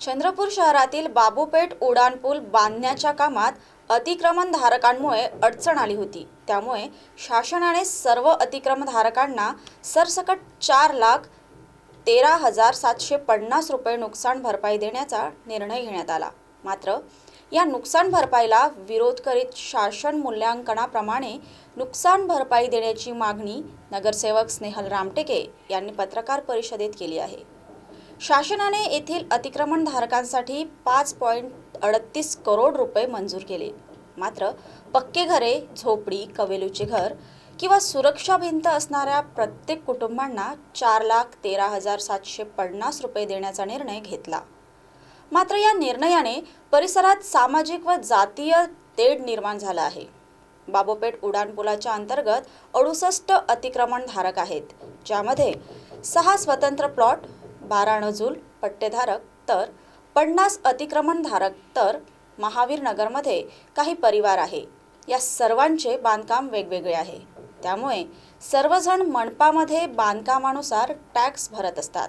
चंद्रपूर शहरातील बाबूपेठ उड्डाणपूल बांधण्याच्या कामात अतिक्रमणधारकांमुळे अडचण आली होती. त्यामुळे शासनाने सर्व अतिक्रमणधारकांना सरसकट चार लाख तेरा हजार सातशे पन्नास रुपये नुकसान भरपाई देण्याचा निर्णय घेण्यात आला. मात्र या नुकसान भरपाईला विरोध करीत शासन मूल्यांकनाप्रमाणे नुकसान भरपाई देण्याची मागणी नगरसेवक स्नेहल रामटेके यांनी पत्रकार परिषदेत केली आहे. शासनाने येथील अतिक्रमणधारकांसाठी पाच पॉईंट अडतीस करोड रुपये मंजूर केले. मात्र पक्के घरे झोपडी कवेलूचे घर किंवा सुरक्षा भिंत असणाऱ्या प्रत्येक कुटुंबांना चार लाख तेरा हजार सातशे पन्नास रुपये देण्याचा निर्णय घेतला. मात्र या निर्णयाने परिसरात सामाजिक व जातीय तेढ निर्माण झाला आहे. बाबोपेठ उड्डाणपुलाच्या अंतर्गत अडुसष्ट अतिक्रमणधारक आहेत ज्यामध्ये सहा स्वतंत्र प्लॉट बारा नजूल पट्टेधारक तर पन्नास अतिक्रमणधारक तर महावीर नगरमध्ये काही परिवार आहे. या सर्वांचे बांधकाम वेगवेगळे आहे. त्यामुळे सर्वजण मनपामध्ये बांधकामानुसार टॅक्स भरत असतात.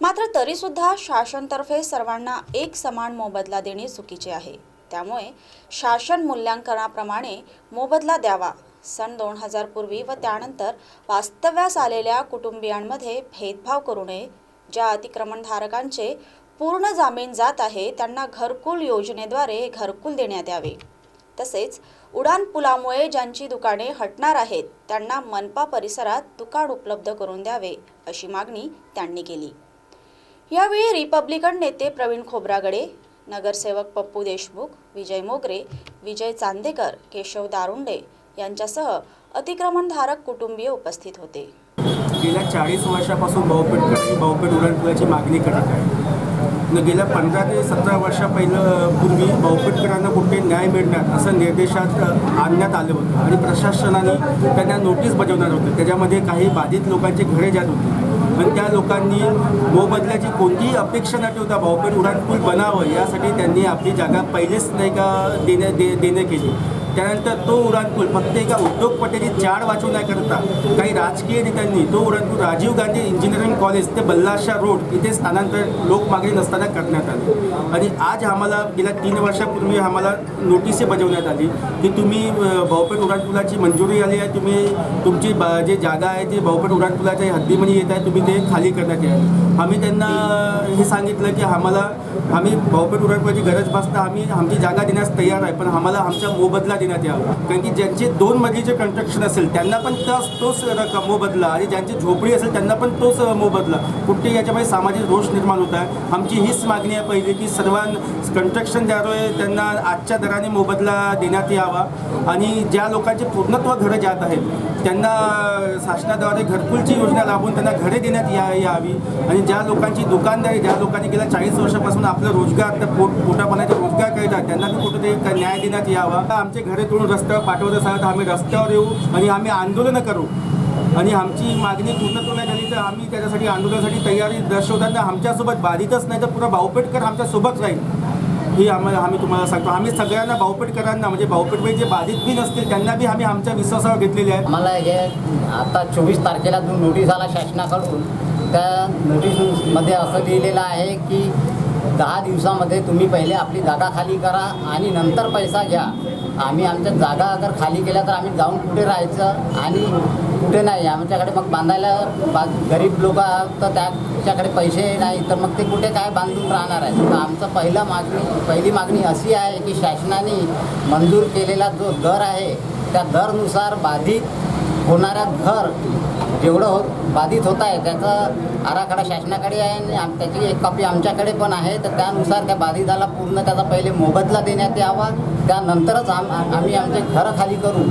मात्र तरीसुद्धा शासनतर्फे सर्वांना एक समान मोबदला देणे चुकीचे आहे. त्यामुळे शासन मूल्यांकनाप्रमाणे मोबदला द्यावा. सन दोन हजार पूर्वी व त्यानंतर वास्तव्यास आलेल्या कुटुंबियांमध्ये भेदभाव करू नये ज्या अतिक्रमणधारकांचे पूर्ण जामीन जात आहे त्यांना घरकुल योजनेद्वारे घरकुल देण्यात यावे. तसेच उडान पुलामुळे ज्यांची दुकाने हटणार आहेत त्यांना मनपा परिसरात दुकान उपलब्ध करून द्यावे अशी मागणी त्यांनी केली. यावेळी रिपब्लिकन नेते प्रवीण खोब्रागडे नगरसेवक पप्पू देशमुख विजय मोगरे विजय चांदेकर केशव दारुंडे यांच्यासह अतिक्रमणधारक कुटुंबीय उपस्थित होते. गेल्या चाळीस वर्षापासून भाऊपेठकडे भाऊपेठ उड्डाणपुलाची मागणी करत आहे. गेल्या पंधरा ते सतरा वर्षा पहिलं पूर्वी भाऊपेठकरांना कुठे न्याय मिळणार असं निर्देशात आणण्यात आलं होतं. आणि प्रशासनाने त्यांना नोटीस बजावणार होती. त्याच्यामध्ये काही बाधित लोकांची घरे जात होती. आणि त्या लोकांनी मोबदल्याची कोणतीही अपेक्षा न ठेवता भाऊपेठ उड्डाणपूल बनावं यासाठी त्यांनी आपली जागा पहिलेच नाही का देण्या दे देणे केली. त्यानंतर तो उड्डाणपूल फक्त एका उद्योगपतीची चाड वाचवण्याकरता काही राजकीय नेत्यांनी तो उड्डाणपूल राजीव गांधी इंजिनिअरिंग कॉलेज ते बल्लाशा रोड इथे स्थानांतर लोकमागणी नसताना करण्यात आले. आणि आज आम्हाला गेल्या तीन वर्षापूर्वी आम्हाला नोटिसे बजावण्यात आली की तुम्ही अ, भाऊपेठ उड्डाणपुलाची मंजुरी आली आहे तुम्ही तुमची बा जे जागा आहे ती भाऊपेठ उड्डाणपुलाच्या हद्दीमध्ये येत आहे तुम्ही ते खाली करण्यात याल. आम्ही त्यांना हे सांगितलं की आम्हाला आम्ही भाऊपेठ उड्डाणपुलाची गरज भासता आम्ही आमची जागा देण्यास तयार आहे पण आम्हाला आमच्या मोबदला देण्यात यावा. कारण की ज्यांचे दोन मजलीचे कन्स्ट्रक्शन असेल त्यांना पण तोच तोच रक्कम मोबदला आणि ज्यांची झोपडी असेल त्यांना पण तोच मोबदला कुठे याच्यामध्ये सामाजिक रोष निर्माण होत आहे. आमची हीच मागणी आहे पहिली की सर्वां कन्स्ट्रक्शन द्यावे त्यांना आजच्या दराने मोबदला देण्यात यावा. आणि ज्या लोकांचे पूर्णत्व घरं जात आहेत त्यांना शासनाद्वारे घरकुलची योजना राबवून त्यांना घरे देण्यात या यावी. आणि ज्या लोकांची दुकानदारी ज्या लोकांनी गेल्या चाळीस वर्षापासून आपला रोजगार पोट पोटापाण्याचा काय करतात त्यांना बी कुठेतरी न्याय देण्यात यावा. आमचे घरे तोडून रस्त्यावर पाठवत असाल तर आम्ही रस्त्यावर येऊ आणि आम्ही आंदोलनं करू. आणि आमची मागणी पूर्णत्व नाही झाली तर आम्ही त्याच्यासाठी आंदोलनासाठी तयारी दर्शवतात. तर आमच्यासोबत बाधितच नाही तर पुरा भाऊपेठकर आमच्यासोबत राहील. ही आम्हाला आम्ही तुम्हाला सांगतो. आम्ही सगळ्यांना भाऊपेठकरांना म्हणजे भाऊपेठमध्ये जे बाधित बी नसतील त्यांना बी आम्ही आमच्या विश्वासावर घेतलेले आहे आम्हाला हे आता चोवीस तारखेला जो नोटीस आला शासनाकडून त्या नोटीसमध्ये असं लिहिलेलं आहे की दहा दिवसामध्ये तुम्ही पहिले आपली जागा खाली करा आणि नंतर पैसा घ्या. आम्ही आमच्या जागा अगर खाली केल्या तर आम्ही जाऊन कुठे राहायचं आणि कुठे नाही. आमच्याकडे मग बांधायला बा गरीब लोक तर त्याच्याकडे पैसे नाही तर मग ते कुठे काय बांधून राहणार आहे? तर आमचं पहिलं मागणी पहिली मागणी अशी आहे की शासनाने मंजूर केलेला जो दर आहे त्या दरनुसार बाधित होणाऱ्या घर जेवढं हो बाधित होत आहे त्याचं आराखडा शासनाकडे आहे आणि आम- त्याची एक कॉपी आमच्याकडे पण आहे. तर त्यानुसार त्या बाधिताला पूर्ण त्याचा पहिले मोबदला देण्यात यावा. त्यानंतरच आम आम्ही आमचे घरं खाली करू.